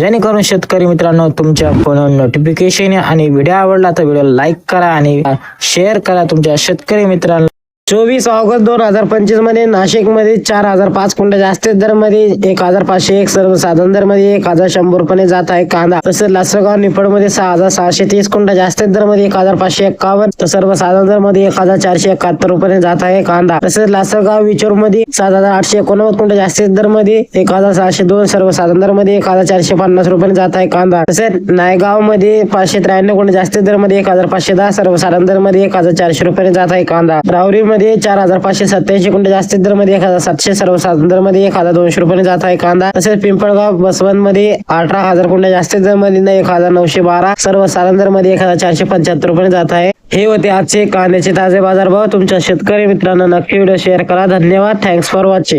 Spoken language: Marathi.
जेणेकरून शेतकरी मित्रांनो तुमच्या फोनवर नोटिफिकेशन आणि व्हिडिओ आवडला तर व्हिडिओ लाईक करा आणि शेअर करा तुमच्या शेतकरी मित्रांना. चोवीस ऑगस्ट दोन हजार पंचवीसमध्ये नाशिकमध्ये चार हजार पाच कुंड जास्तीत दरमध्ये एक हजार पाचशे एक सर्वसाधारण दरमध्ये एक हजार शंभर रुपये जात आहे. कांदा. तसेच लासगाव निफाडमध्ये सहा हजार सहाशे तीस कुंड जास्तीत दरमध्ये एक हजार पाचशे एक्कावन्न. तर सर्वसाधारण दरमध्ये एक हजार चारशे एकाहत्तर रुपये जात आहे. कांदा. तसेच लासगाव विचूरमध्ये सात हजार आठशे एकोणनव्वद कुंड जास्तीत दरमध्ये एक हजार सहाशे दोन सर्वसाधारण दरमध्ये एक हजार चारशे पन्नास रुपये जात आहे. कांदा. तसेच नायगावमध्ये पाचशे त्र्याण्णव कुंड जास्तीत दरमध्ये एक हजार पाचशे दहा सर्वसाधारण दरमध्ये एक हजार चारशे रुपये जात आहे. कांदा. रावरी मध्ये चार हजार पाचशे सत्याऐंशी कुंड जास्तीत दरमध्ये एक हजार सातशे सर्वसाधारण दरमध्ये एक हजार दोनशे रुपये जात आहे कांदा. तसेच पिंपळगाव बसवंत मध्ये अठरा हजार कुंड जास्तीत दरमध्ये एक हजार नऊशे बारा सर्वसाधारण दरमध्ये एक हजार चारशे पंच्याहत्तर रुपये जात आहे. हे होते आजचे कांद्याचे ताजे बाजार भाव तुमच्या शेतकरी मित्रांना नक्की व्हिडिओ शेअर करा. धन्यवाद. Thanks for watching